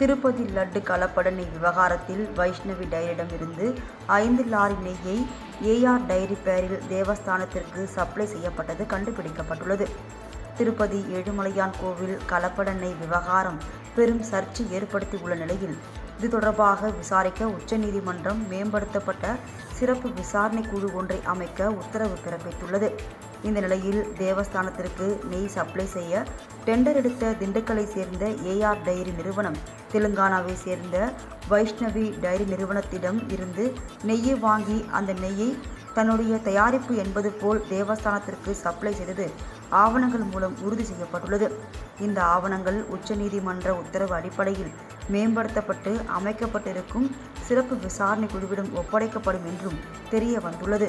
திருப்பதி லட்டு கலப்பட விவகாரத்தில் வைஷ்ணவி டைரியிடமிருந்து ஐந்து லாரி நெய்யை ஏஆர் டைரி பெயரில் தேவஸ்தானத்திற்கு சப்ளை செய்யப்பட்டது கண்டுபிடிக்கப்பட்டுள்ளது. திருப்பதி ஏழுமலையான் கோவில் கலப்பட நெய் விவகாரம் பெரும் சர்ச்சை ஏற்படுத்தியுள்ள நிலையில் இது தொடர்பாக விசாரிக்க உச்சநீதிமன்றம் மேம்படுத்தப்பட்ட சிறப்பு விசாரணை குழு ஒன்றை அமைக்க உத்தரவு பிறப்பித்துள்ளது. இந்த நிலையில் தேவஸ்தானத்திற்கு நெய் சப்ளை செய்ய டெண்டர் எடுத்த திண்டுக்கலை சேர்ந்த ஏஆர் டைரி நிறுவனம் தெலுங்கானாவை சேர்ந்த வைஷ்ணவி டைரி நிறுவனத்திடம் இருந்து நெய்யை வாங்கி அந்த நெய்யை தன்னுடைய தயாரிப்பு என்பது போல் தேவஸ்தானத்திற்கு சப்ளை செய்தது ஆவணங்கள் மூலம் உறுதி செய்யப்பட்டுள்ளது. இந்த ஆவணங்கள் உச்சநீதிமன்ற உத்தரவு அடிப்படையில் மேம்படுத்தப்பட்டு அமைக்கப்பட்டிருக்கும் சிறப்பு விசாரணை குழுவிடம் ஒப்படைக்கப்படும் என்றும் தெரிய வந்துள்ளது.